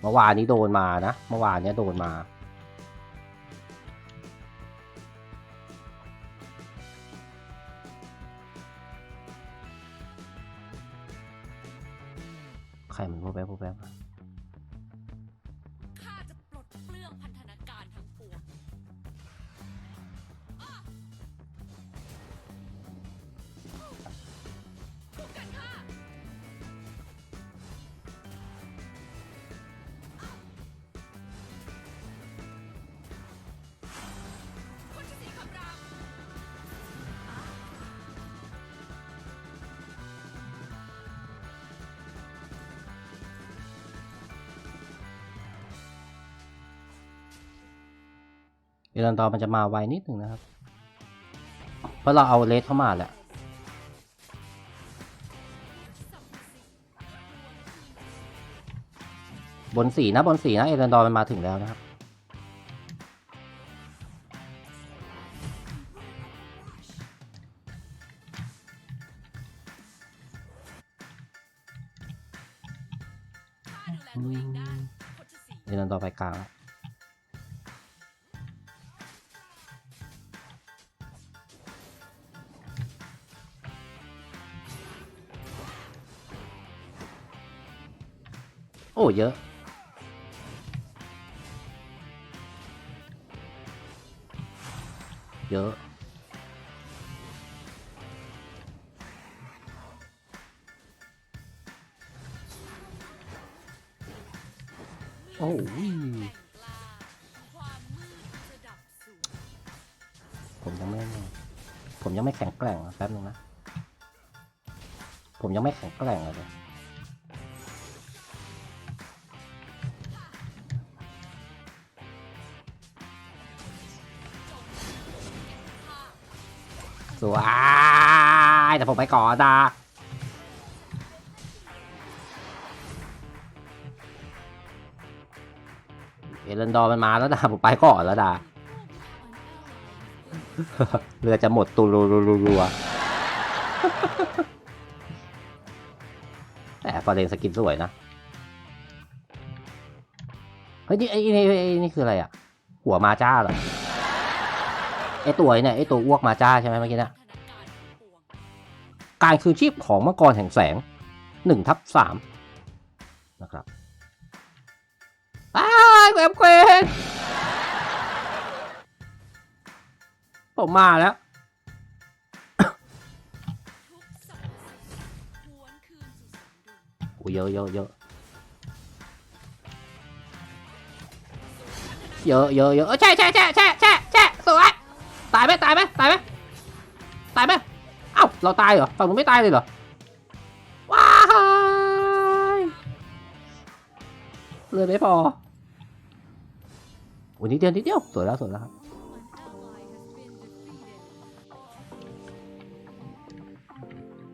เมื่อวานนี้โดนมานะเมื่อวานเนี้ยโดนมา ใครมันพูดแปพูดแปม เอรันดอร์มันจะมาไวนิดหนึ่งนะครับ เพราะเราเอาเลสเข้ามาแหละบนสีนะบนสีนะเอรันดอร์มันมาถึงแล้วนะครับข้าดูแลตัวเองได้คนที่สีเอรันดอร์ไปกลางแล้ว เยอะ เยอะโอ้ยผมยังไม่ ผมยังไม่แข็งแกร่งแป๊บนึงนะ ผมยังไม่แข็งแกร่งเลย สวยแต่ผมไปก่อนดาเอเลนดอร์มันมาแล้วดาผมไปก่อนแล้วดาเรือจะหมดตูรัวรัวแต่ฟอร์เรนสกินสวยนะ เฮ้ยนี่ไอ้นี่คืออะไรอะ หัวมาจ้าเหรอ ตัวเนี่ยไอ้ตัวอ้วกมาจ้าใช่ไหมเมื่อกี้นะการคืนชีพของมังกรแห่งแสงหนึ่งทับสามนะครับอ้ายแหวมเควสผมมาแล้วโอ้เยอะเยอะเยอะเยอะเยอะเยอะเออแช่แช่แช่สวยตายไหมตายไหมตายไหมตายไหมเอ้าเราตายเหรอฝั่งนู้นไม่ตายเลยเหรอว้ายเลยไม่พอโอ้นิดเดียวนิดเดียวสวยแล้วสวยแล้วครับ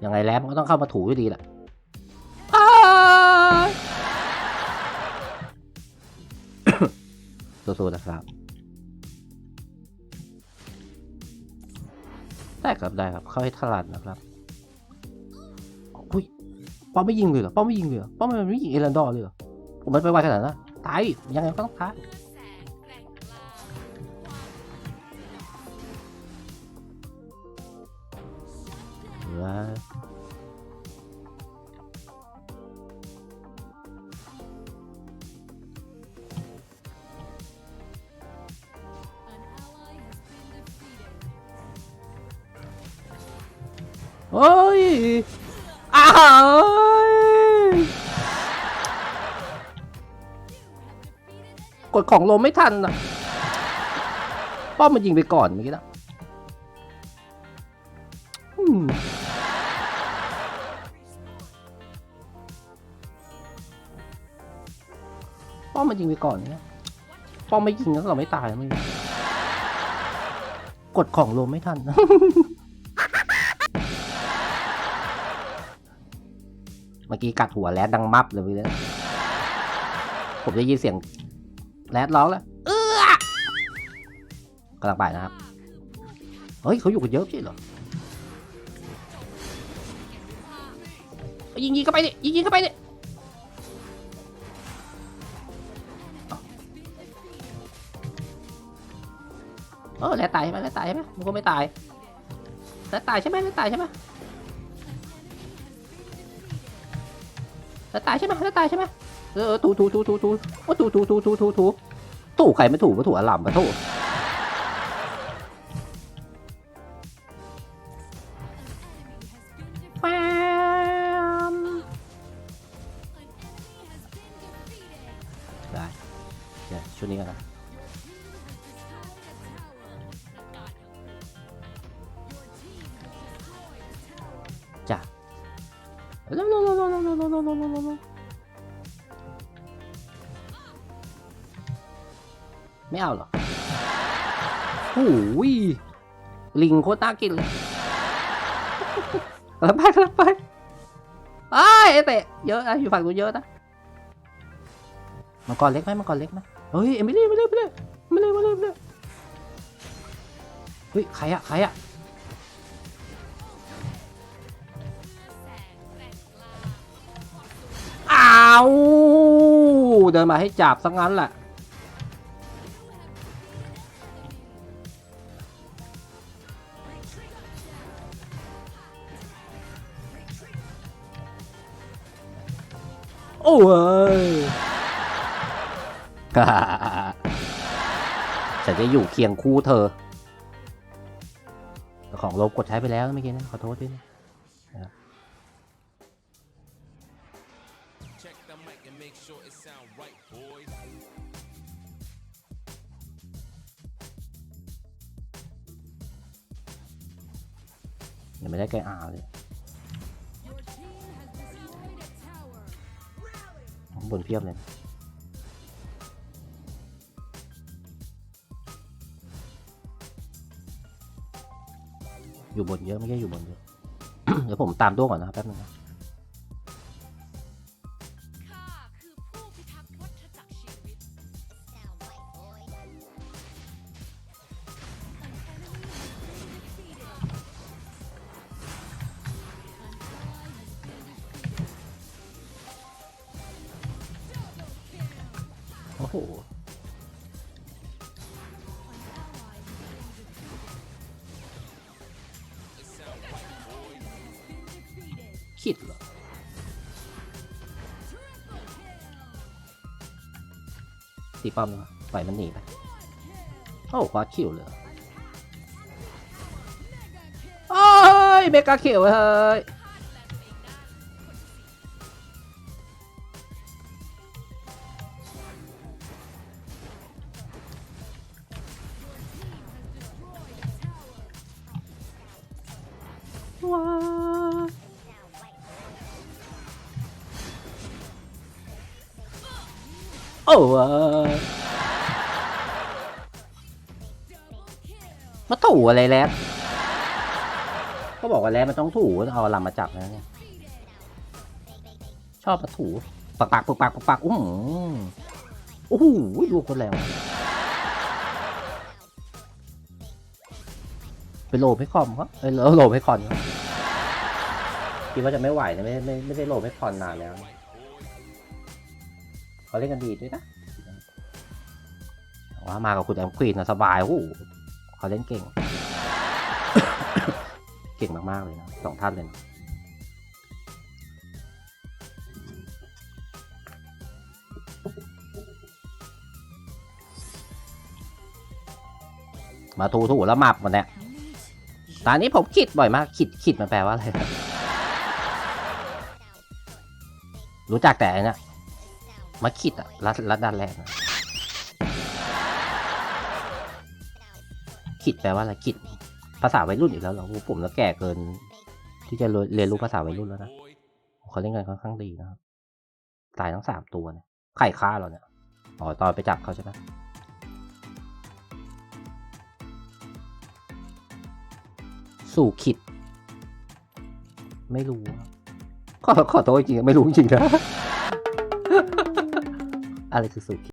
ยังไงแล้วมันก็ต้องเข้ามาถูอยู่ดีแหละอ้ายสู้ๆนะครับ เข้าให้ถลัดนะครับอุ้ยป้อมไม่ยิงเลยเหรอป้อมไม่ยิงเลยเหรอป้อมมันไม่ยิงเอรันดอร์เลยเหรอผมมันไปไวขนาดนั้นตายยังไงก็ต้องตายเมื่อแสงแกร่งกล้าควา เหลือเฮ้ยอ้าวกดของลมไม่ทันอะ ป้อมมันยิงไปก่อนเมื่อกี้นะป้อมมันยิงไปก่อนเนี่ยป้อมไม่ยิงแล้วเราไม่ตายแล้วมึงกดของลมไม่ทัน เมื่อกี้กัดหัวแรดดังมับเลยเลยผมจะยินเสียงแรดร้องแล้วเออกำลังไปนะครับ เฮ้ยเขาอยู่กันเยอะใช่เหรอยิงยิงเข้าไปดิยิงยิงเข้าไปดิเออแลดตายใช่ไหมแลดตายใช่ไหมมึงก็ไม่ตายแลดตายใช่ไหมแลดตายใช่ไหม แล้วตายใช่ไหมแล้วตายใช่ไหมเออเออถูถูถูถูถูโอ้ถูถูถูถูถูถูถูใครไม่ถูไม่ถูอลำมาถูแปมได้เดี๋ยวชุดนี้กันนะจ้ะ วเร็วเร็วเร็วเร็วเร็วเร็วเร็วไม่เอาเหรอโอ้ยลิงโคตรน่ากินเลยกลับไปกลับไปไอ้ยไอ้เตะเยอะนะอยู่ฝั่งกูนเยอะนะมังกรเล็กไหมมังกรเล็กไหมเฮ้ยเอมิลี่ไม่เล่นไม่เล่นไม่เล่นไม่เล่นไม่เล่นเฮ้ยใครอะใครอะ อ้าเดินมาให้จับซะงั้นแหละโอ้ยกาฉันจะอยู่เคียงคู่เธอ ของลบกดใช้ไปแล้วเมื่อกี้นะ ขอโทษด้วยนะ Check the mic and make sure it sound right, boys. ยังไม่ได้แก้อาเลยข้างบนเพียบเลยอยู่บนเยอะไม่ใช่อยู่บนเยอะ เดี๋ยวผมตามตัวก่อนนะครับแป๊บนึงนะ คิดเหรอตีป้อมเลยวะปล่อยมันหนีไปโอ้ควาคิวเลยโอ้ยเมกาคิวเฮ้ย ว้าโอ้วมาถูอะไรแล้วก็บอกว่าแล้วมันต้องถูเอาลำมาจับนะเนี่ย ชอบมาถูปักปักปักปักปักปักอื้อหือโอ้โหดูคนแรงเป็นโลไม่คอมครับเอ้ยโลไม่คอนครับ คิดว่าจะไม่ไหวนะไม่ไม่ไม่ได้โหลดไม่คอนนานแล้วเขาเล่นกันดีด้วยนะว่ามากับคุณแอมควีนนะสบายโอ้เขาเล่นเก่ง เก่งมาก ๆ เลยนะสองท่านเลยนะมาถูถูแล้วหมับหมดเนี่ยตอนนี้ผมคิดบ่อยมากคิดคิดมันแปลว่าอะไร รู้จักแต่อันเนะมาคิดอะรัดรัดดันแรกนะคิดแปลว่าอะไรคิด ภาษาวัยรุ่นอีกแล้วเหรอผมแล้วแก่เกิน ที่จะเรียนรู้ภาษาวัยรุ่นแล้วนะเขาเล่นกันค่อนข้างดีนะครับตายทั้งสามตัวเนี่ยไข่ฆ่าเราเนี่ยอ๋อตอนไปจับเขาใช่ไหมสู่ขิด ไม่รู้ ขอขอโทษจริงๆไม่รู้จริงๆนะ อะไรคือสู่ขิด